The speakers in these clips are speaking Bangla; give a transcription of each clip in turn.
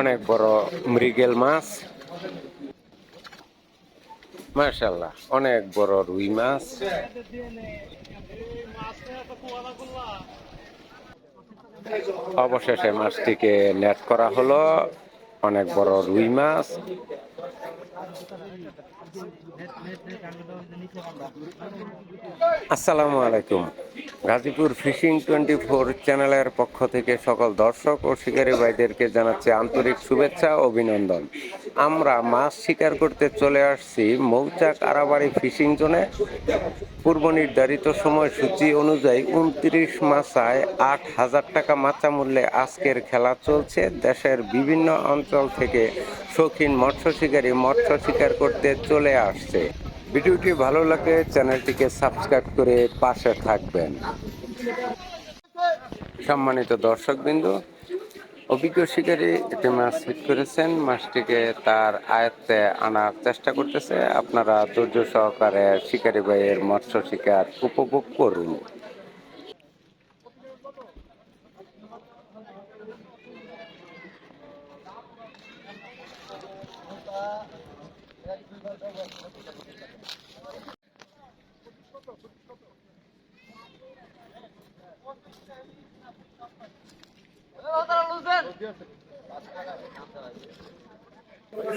অনেক বড় মৃগেল মাছ। মাশাল্লাহ অনেক বড় রুই মাছ। অবশেষে মাছটিকে নেট করা হলো। অনেক বড় রুই মাছ। আসসালামু আলাইকুম। গাজীপুর ফিশিং টোয়েন্টি ফোর চ্যানেলের পক্ষ থেকে সকল দর্শক ও শিকারী ভাইদেরকে জানাচ্ছি আন্তরিক শুভেচ্ছা অভিনন্দন। আমরা মাছ শিকার করতে চলে আসছি মৌচাক আরাবাড়ি ফিশিং জোনে। পূর্ব নির্ধারিত সময়সূচি অনুযায়ী উনত্রিশ মাসায় আট হাজার টাকা মাচা মূল্যে আজকের খেলা চলছে। দেশের বিভিন্ন অঞ্চল থেকে শৌখিন মৎস্য শিকারী মৎস্য শিকার করতে চলে আসছে। ভিডিওটি ভালো লাগে চ্যানেলটিকে সাবস্ক্রাইব করে পাশে থাকবেন। সম্মানিত দর্শকবৃন্দ, অভিজ্ঞ শিকারী একটি মাছ হিট করেছেন। মাছটিকে তার আয়ত্তে আনার চেষ্টা করতেছে। আপনারা ধৈর্য সহকারে শিকারী ভাইয়ের মৎস্য শিকার উপভোগ করুন।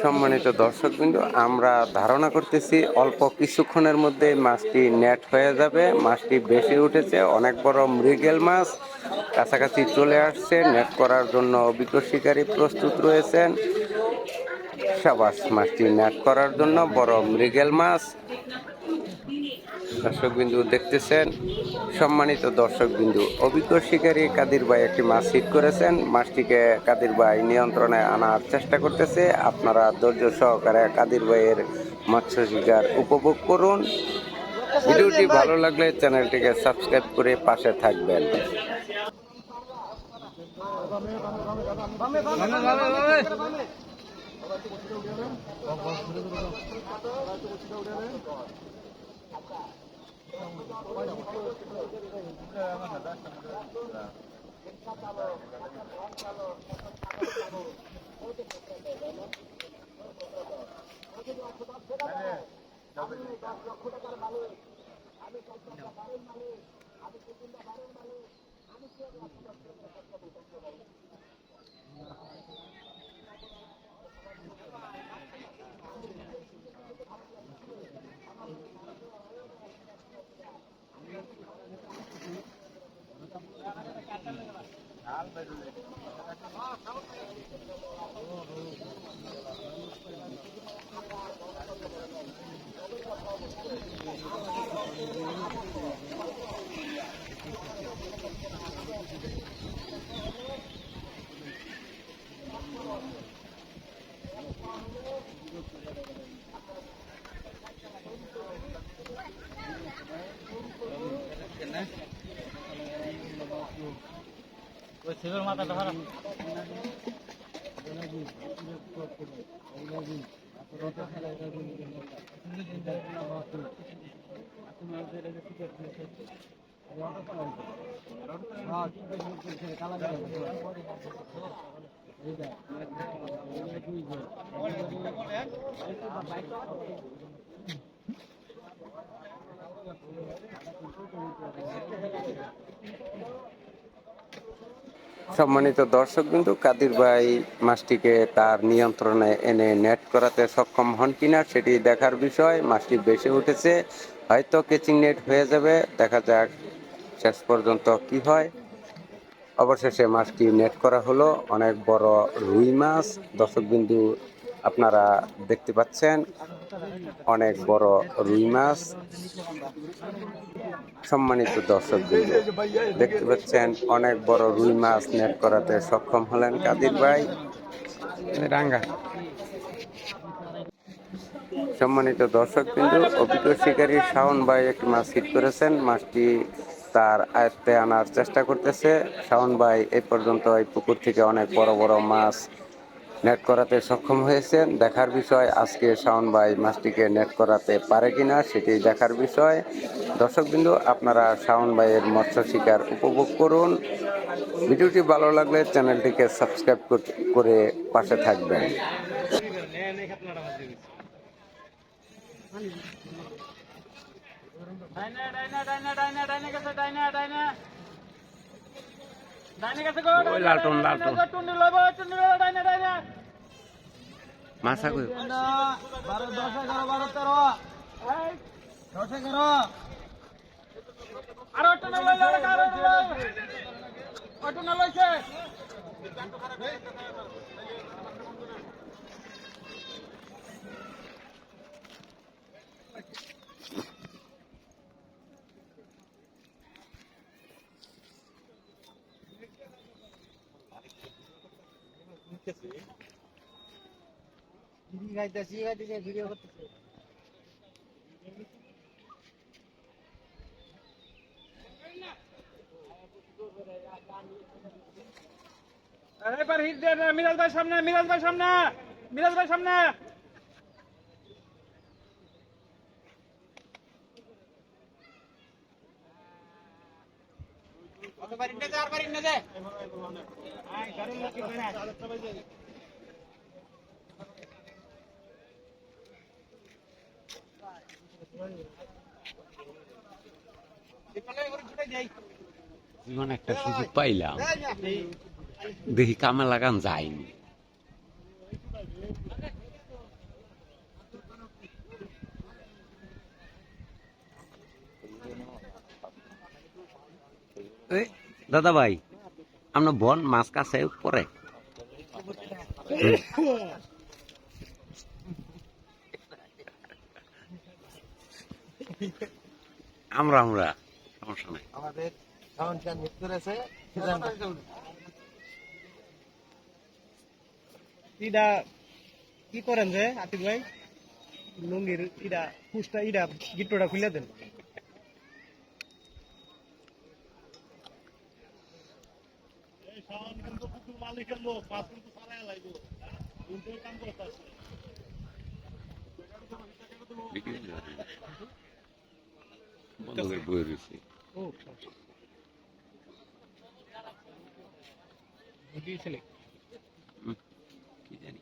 সম্মানিত দর্শকবৃন্দ, আমরা ধারণা করতেছি অল্প কিছুক্ষণের মধ্যে মাছটি নেট হয়ে যাবে, মাছটি বেশি উঠেছে, অনেক বড় মৃগেল মাছ কাছাকাছি চলে আসছে, নেট করার জন্য অভিজ্ঞ শিকারী প্রস্তুত রয়েছেন। সাবাস মাছটি নেট করার জন্য বড় মৃগেল মাছ দর্শকবিন্দু দেখতেছেন সম্মানিত দর্শকবিন্দু অভিজ্ঞ শিকারী কাদির ভাই একটি মাছ হিট করেছেন মাছটিকে কাদির ভাই নিয়ন্ত্রণে আনার চেষ্টা করতেছে আপনারা ধৈর্য সহকারে কাদির ভাইয়ের মৎস্য শিকার উপভোগ করুন ভিডিওটি ভালো লাগলে চ্যানেলটিকে সাবস্ক্রাইব করে পাশে থাকবেন কোচিটা উঠে নেন কোচিটা উঠে নেন আমি ওই ছেলের মাথাটা ধরা সম্মানিত দর্শক বিন্দু কাদির ভাই মাছটিকে তার নিয়ন্ত্রণে এনে নেট করাতে সক্ষম হন কিনা সেটি দেখার বিষয়। মাছটি বেশি উঠেছে। হয়তো কেচিং নেট হয়ে যাবে, দেখা যাক শেষ পর্যন্ত কি হয়। অবশেষে মাছটি নেট করা হলো, অনেক বড় রুই মাছ। দর্শক বিন্দু, আপনারা দেখতে পাচ্ছেন, অনেক বড় রুই মাছ। সম্মানিত দর্শক বিন্দু, দেখতে পাচ্ছেন, অনেক বড় রুই মাছ নেট করাতে সক্ষম হলেন কাদির ভাই। রাঙ্গা। সম্মানিত দর্শক বিন্দু অভিজ্ঞ শিকারী শাওন ভাই একটি মাছ হিট করেছেন। মাছটি তার আয়ত্তে আনার চেষ্টা করতেছে। শাওন ভাই এই পর্যন্ত এই পুকুর থেকে অনেক বড় বড় মাছ নেট করাতে সক্ষম হয়েছেন। দেখার বিষয়, আজকে শাওন ভাই মাছটিকে নেট করাতে পারে কিনা সেটি দেখার বিষয়। দর্শকবিন্দু, আপনারা শাওন ভাইয়ের মৎস্য শিকার উপভোগ করুন। ভিডিওটি ভালো লাগলে চ্যানেলটিকে সাবস্ক্রাইব করে পাশে থাকবেন। ডাইনে ডাইনে ডাইনে ডাইনে ডাইনে গেছে ডাইনে ডাইনে ডাইনে গেছে গো ওই লালটন লালটন টুন্ডি লব টুন্ডি লব ডাইনে গাইতেছি গাইতেছি ভিডিও করতেছি। এবার হিট দেন মিরাজ ভাই সামনে মিরাজ ভাই সামনে মিরাজ ভাই সামনে। জীবন একটা সুযোগ পাইলাম। দেখি কামে লাগান যায়নি দাদা ভাই আমরা বন মাছ কাছে পরে। আমরা আমরা সমস্যা নাই। আমাদের ইডা কি করেন যে আতিক ভাই? লুঙ্গির ইডা পুষ্টা ইডা গিট্টোটা খুলে দেন। বন্ধ করে বয়ে রয়েছে। ও দিয়েছিলে? কি জানি।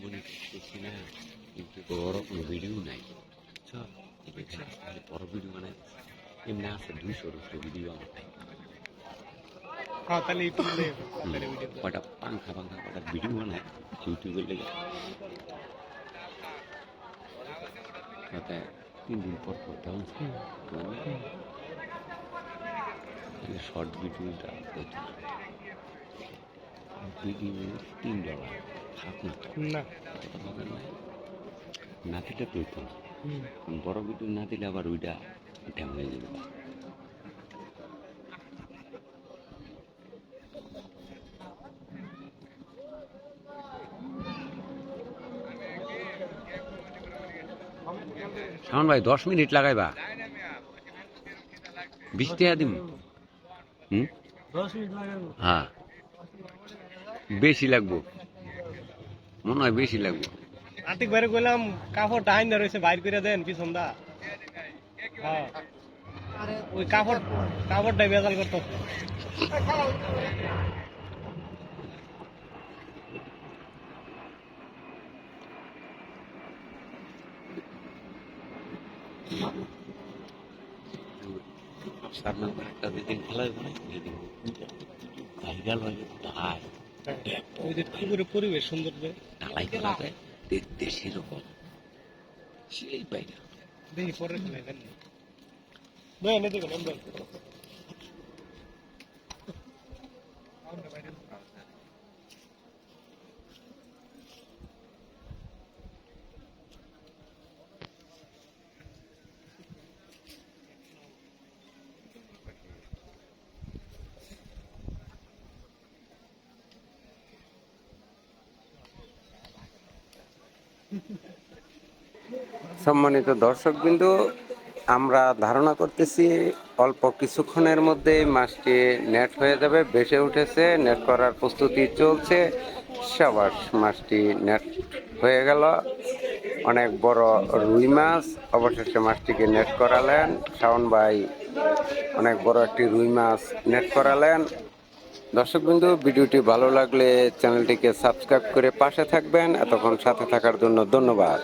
মনে করতেছি না ইউটিউবে বড় কোনো ভিডিও নাই। বুঝছ? দেখছি, খালি বড় ভিডিও মানে এমনি আছে দুইশোর উপরে ভিডিও আমার। হ্যাঁ ভিডিও বানায় ইউটিউবের লেগে। তাতে তিন দিন পর পর ডাউন শর্ট ভিডিওটা তিন ডলার হাত না। নাতিটা পেতো বড় ভিডিও না দিলে আবার ওইটা ড্যাম হয়ে যাবে। শামন ভাই দশ মিনিট লাগাইবা। বিশ টাকা দিম। হুম? হ্যাঁ। বেশি লাগবো। মনে হয় বেশি লাগবো। আতিক বাইরে কইলাম কাপড় ডাইন রয়েছে বাইর করে দেন পিছন দা। হ্যাঁ। ওই কাপড় কাপড়টাই বেজাল করতো। সামনে একটা ভাইরাল হয়ে ওই যে পুকুরে পরিবেশ সুন্দর ঢালাই যায় দে- দেশের রকম সেই পাইরা দেখি পরে খেলে দেন নয় এনে দেখুন এমন সম্মানিত দর্শকবৃন্দ, আমরা ধারণা করতেছি অল্প কিছুক্ষণের মধ্যেই মাছটি নেট হয়ে যাবে বেসে উঠেছে, নেট করার প্রস্তুতি চলছে। সাবাস মাছটি নেট হয়ে গেল। অনেক বড় রুই মাছ, অবশেষে মাছটিকে নেট করালেন। শাওন ভাই অনেক বড় একটি রুই মাছ নেট করালেন। দর্শকবৃন্দু ভিডিওটি ভালো লাগলে চ্যানেলটিকে সাবস্ক্রাইব করে পাশে থাকবেন। এতক্ষণ সাথে থাকার জন্য ধন্যবাদ।